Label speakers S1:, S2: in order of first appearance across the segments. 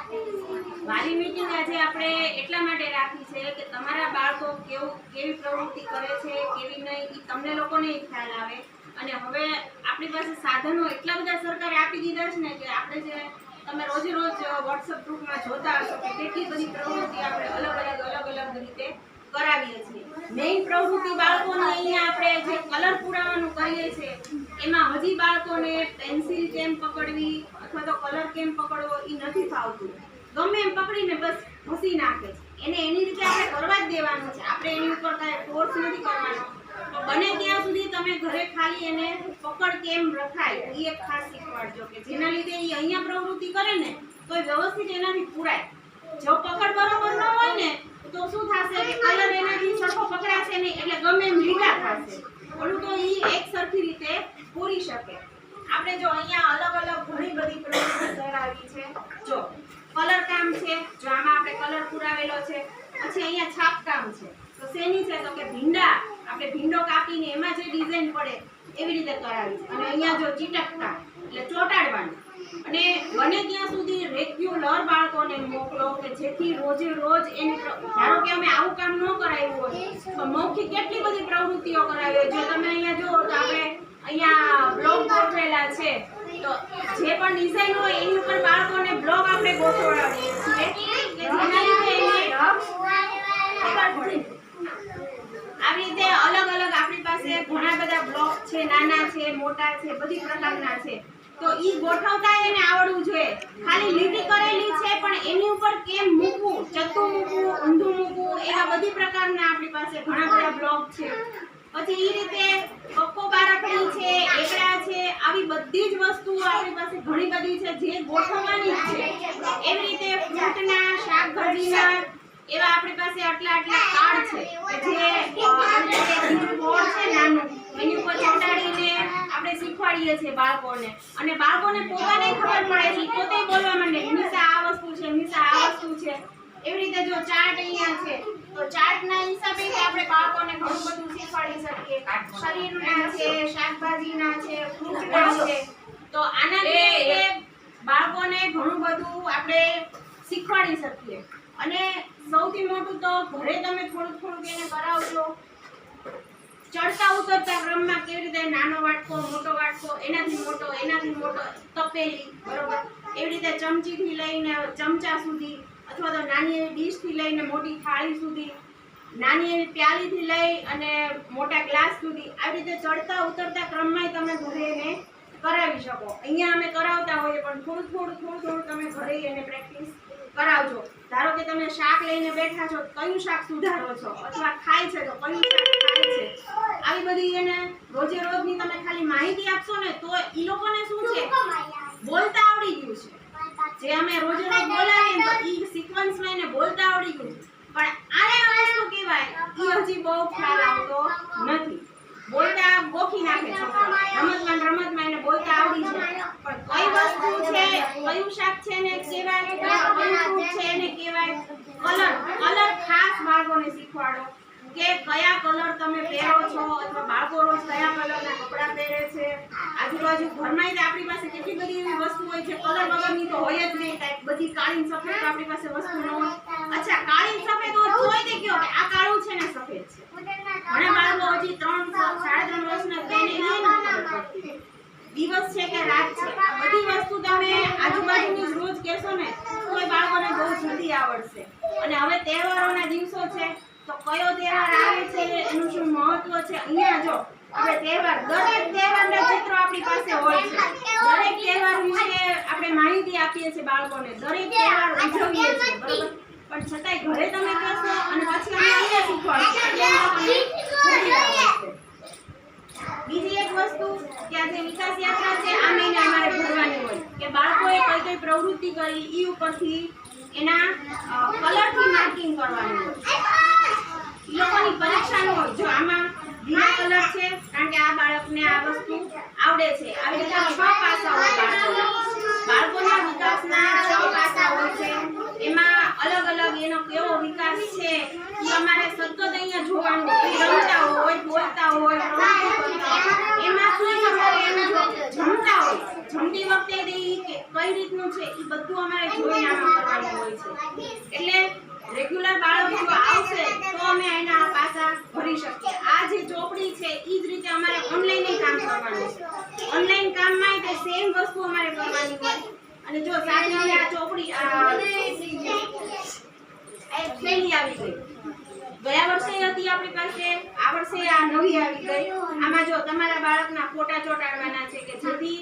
S1: વાલી મીટિંગ આજે આપણે એટલા માટે રાખી છે કે તમારા બાળકો કેવું, કેવી પ્રવૃત્તિ કરે છે, કેવી નહીં એ તમને લોકોને ખ્યાલ આવે. અને હવે આપણી પાસે સાધનો એટલા બધા સરકારે આપી દીધા છે ને કે આપણે જે તમે રોજે રોજ વોટ્સઅપ ગ્રુપમાં જોતા હશો કે કેટલી બધી પ્રવૃત્તિ આપણે અલગ અલગ અલગ અલગ રીતે કરાવીએ છીએ. મેઇન પ્રવૃત્તિ બાળકોને અહીંયા આપણે જે કલર પુરાવાનું કરીએ છીએ, એમાં હજી બાળકોને પેન્સિલ કેમ પકડવી અથવા તો કલર કેમ પકડવો એ નથી ફાવતું. ગમે એમ પકડીને બસ ઘસી નાખે છે. એને એની રીતે આપણે કરવા જ દેવાનું છે. આપણે એની ઉપર કાંઈ ફોર્સ નથી કરવાનો. બને ત્યાં સુધી તમે ઘરે ખાલી એને પકડ કેમ રખાય એ એક ખાસ શીખવાડજો કે જેના લીધે એ અહીંયા પ્રવૃત્તિ કરે ને તો વ્યવસ્થિત એનાથી પૂરાય. જો પકડ બરોબર ન હોય ને તો શું થશે? કલર એનાથી સરખો પકડાશે નહીં, એટલે ગમે એમ લીલા થશે. ઓલું તો ઈ એક સરખી રીતે પૂરી શકે. આપણે જો અહીંયા અલગ અલગ ઘણી બધી પ્રવૃત્તિ કરાવી છે. જો, કલર કામ છે, જો આમાં આપણે કલર પુરાવેલો છે, પછી અહીંયા છાપ કામ છે. તો શેની છે? તો કે ભીંડા. આપણે ભીંડો કાપીને એમાં જે ડિઝાઇન પડે, એવી રીતે કરાવી અને અહીંયા જો ચીટકતા એટલે ચોંટાડવાનું. અને બને ત્યાં સુધી રેગ્યુલર બાળકોને મોકલો કે જેથી રોજે રોજ એને ધારો કે અમે આવું કામ ન કરાવ્યું હોય, તો મૌખિક કેટલી બધી પ્રવૃત્તિઓ કરાવી હોય? જો તમે અહીંયા જુઓ તો આપણે અહીંયા બ્લોગ ગોઠવેલા છે. તો જે પણ ડિઝાઇન હોય એની ઉપર બાળકોને બ્લોગ આપણે ગોઠવડાવીએ છીએ. કે જેના લીધે આવી રીતે અલગ અલગ આપણી પાસે ઘણા બધા બ્લોક છે, નાના છે, મોટા છે, બધી પ્રકારના છે. તો ઈ ગોઠવતા એને આવડવું જોઈએ. ખાલી લીટી કરેલી છે, પણ એની ઉપર કેમ મૂકવું ચત્તું મૂકવું, ઊંધું મૂકવું, એવા બધી પ્રકારના આપણી પાસે ઘણા બધા બ્લોક છે. પછી ઈ રીતે કક્કો બારકડી છે, એકડા છે, આવી બધી જ વસ્તુઓ આપણી પાસે ઘણી બધી છે, જે ગોઠવવાની છે. એવી રીતે ફ્રૂટના, શાકભાજીના, એવા આપણી પાસે આટલા આટલા કાર્ડ છે. જે બોર્ડ છે નાનું, એની ઉપર શીખવાડીએ છીએ બાળકોને. અને બાળકોને પોતાને ખબર પડે છે પોતે બોલવા માંડે નિશા આ વસ્તુ છે નિશા આ વસ્તુ છે. એવી રીતે જો ચાર્ટ અહીંયા છે તો ચાર્ટના હિસાબે આપણે બાળકોને ઘણું બધું શીખવાડી શકીએ. શરીરના છે શાકભાજીના છે ફ્રૂટના છે. તો આના લીધે બાળકોને ઘણું બધું આપણે શીખવાડી શકીએ. અને સૌથી મોટું તો ઘરે તમે થોડું થોડુંક એને કરાવજો. ચડતા ઉતરતા ક્રમમાં કેવી રીતે નાનો વાટકો, મોટો વાટકો, એનાથી મોટો એનાથી મોટો, તપેલી, બરોબર? એવી રીતે ચમચીથી લઈને ચમચા સુધી અથવા તો નાની એવી ડીશથી લઈને મોટી થાળી સુધી, નાની એવી પ્યાલીથી લઈ અને મોટા ગ્લાસ સુધી આવી રીતે ચડતા ઉતરતા ક્રમમાં તમે ઘરે એને કરાવી શકો. અહીંયા અમે કરાવતા હોઈએ પણ થોડું થોડું થોડું થોડું તમે ઘરે એને પ્રેક્ટિસ કરાવજો. ધારો કે તમે શાક લઈને બેઠા છો કયું શાક સુધારો છો? અથવા ખાય છે તો કયું શાક ખાય છે? આવી બધી એને રોજે રોજની તમે ખાલી માહિતી આપશો ને તો ઈ લોકોને શું છે? બોલતા આવડી ગયું છે. જે અમે રોજે રોજ બોલાવીએ તો ઈ સિક્વન્સમાં એને બોલતા આવડી ગયું પણ આને હવે શું કહેવાય? ઈ હજી બહુ ખ્યાલ આવતો નથી. બોલતા ગોખી નાખે છોકરા. રમતમાં રમતમાં એને બોલતા આવડી છે. પણ કઈ વસ્તુ છે? કયું શાક છે ને? ફ્રૂટ છે? કલર કલર ખાસ બાળકોને શીખવાડો. કે કયા કલર તમે પહેરો છો અથવા બાળકો રોજ કયા કલરના કપડાં પહેરે છે. આજુબાજુ ઘરમાં આપણી પાસે કેટલી બધી એવી વસ્તુ હોય છે. કલર વગરની તો હોય જ નહીં કાંઈક બધી કાળી સફેદ આપણી પાસે વસ્તુ ન હોય. અચ્છા, કાળી સફેદ હોય તે કયો? કે આ કાળું છે ને સફેદ છે. ઘણા બાળકો હજી ત્રણ, સાડા ત્રણ વર્ષના પડતી. દિવસ છે કે રાત છે? બધી વસ્તુ તમે આજુબાજુની રોજ કહેશો ને, તો એ બાળકોને બહુ જલ્દી આવડશે અને હવે તહેવારોના દિવસો છે તો કયો તહેવાર આવે છે એનું શું મહત્વ છે? અહીંયા જો આપણે તહેવાર દરેક તહેવારના ચિત્રો આપણી પાસે હોય છે. દરેક તહેવાર વિશે આપણે માહિતી આપીએ છીએ બાળકોને. દરેક તહેવાર ઉજવીએ છીએ બરાબર? પણ છતાંય ઘરે તમે કરશો અને પછી અમે અહીંયા શીખવાડશું. બીજી એક વસ્તુ કે આજે જે વિકાસ યાત્રા છે આ મહિને અમારે ભરવાની હોય. કે બાળકોએ કઈ કઈ પ્રવૃત્તિ કરી એ ઉપરથી એના કલરથી માર્કિંગ કરવાનું. લોકોની પરીક્ષાનું હોય જો આમાં લીલા કલર છે, કારણ કે આ બાળકને આ વસ્તુ આવડે છે. આવી રીતે છ હોય બાળકોના. વિકાસના છ પાસા હોય છે. એમાં અલગ અલગ એનો કેવો વિકાસ છે, એ અમારે સતત અહીંયા જોવાનું. રમતા હોય, બોલતા હોય એમાં શું અમારે એનું જો જમતા વખતે કે કઈ રીતનું છે એ બધું અમારે જોઈને આમાં કરવાનું હોય છે. એટલે રેગ્યુલર બાળક જો આવશે, તો અમે એના પાછા ભરી શકીએ. આ જે ચોપડી છે એ જ રીતે અમારે ઓનલાઈન કામ કરવાનું છે. ઓનલાઈન કામમાં તે સેમ વસ્તુ અમારે કરવાની હોય. અને જો સાથે આ ચોપડી આવી ગઈ. ગયા વર્ષે હતી આપણી પાસે, આ વર્ષે નવી આવી ગઈ. આમાં જો તમારા બાળકના ફોટા ચોંટાડવાના છે કે જેથી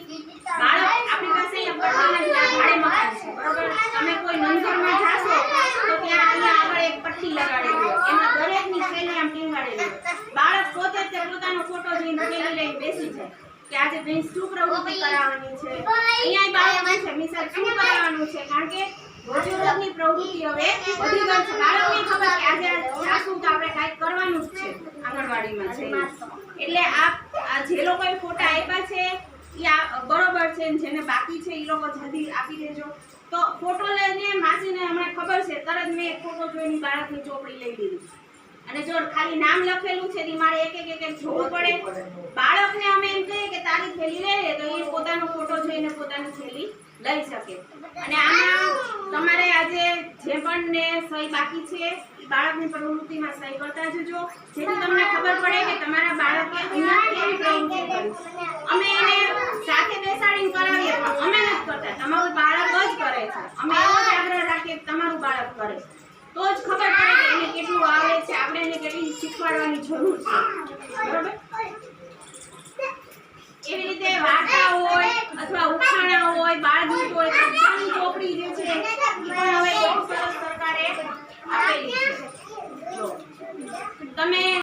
S1: બાળક આપણી પાસે અહીંયા છે બરોબર? તમે કોઈ નંદરમાં જાશો તો ત્યાં અહીંયા આગળ એક પટ્ટી લગાડેલી એમાં દરેકની શૈલી આમ ટીંગાડેલી બાળક પોતે જ પોતાનો ફોટો જોઈને શૈલી લઈને બેસી જાય કે આજે બેન શું પ્રવૃત્તિ કરાવવાની છે? અહીંયા બાળક છે મિસાલ શું કરાવવાનું છે? કારણ કે રોજેરોજની પ્રવૃત્તિ હવે વધી ગઈ બાળકને ખબર કે આજે જાશું તો આપણે કાંઈક કરવાનું જ છે આંગણવાડીમાં છે એટલે આ જે લોકોએ ફોટા આપ્યા છે એ આ બરોબર છે જેને બાકી છે એ લોકો જલ્દી આપી દેજો. તો ફોટો લઈને માસીને હમણાં ખબર છે, તરત મેં ફોટો જોઈને બાળકની ચોપડી લઈ લીધી. અને જો ખાલી નામ લખેલું છે મારે એક એક એક જોવું પડે. બાળકને અમે એમ કહીએ કે તારી થેલી લઈ લે, તો એ પોતાનો ફોટો જોઈને પોતાની થેલી લઈ શકે. અને આમાં તમારે આજે જે પણ ને સહી બાકી છે, એ બાળકની પ્રવૃત્તિમાં સહી કરતા જજો. જેથી તમને ખબર પડે કે તમારા બાળકે અહીંયા કેવી પ્રવૃત્તિ અમે એને સાથે બેસાડીને કરાવીએ પણ અમે નથી કરતા. તમારું બાળક જ કરે છે. અમે એવો જ આગ્રહ રાખીએ તમારું બાળક કરે. તો જ ખબર પડે કે એને કેટલું આવડે છે. આપણે એને કેટલી શીખવાડવાની જરૂર છે. બરાબર? એવી રીતે વાર્તા હોય અથવા ઉખાણા હોય, બાળગીત હોય ચોપડી જે છે.
S2: પણ હવે બહુ સરસ
S1: સરકારે.
S2: આપેલી છે
S1: તમે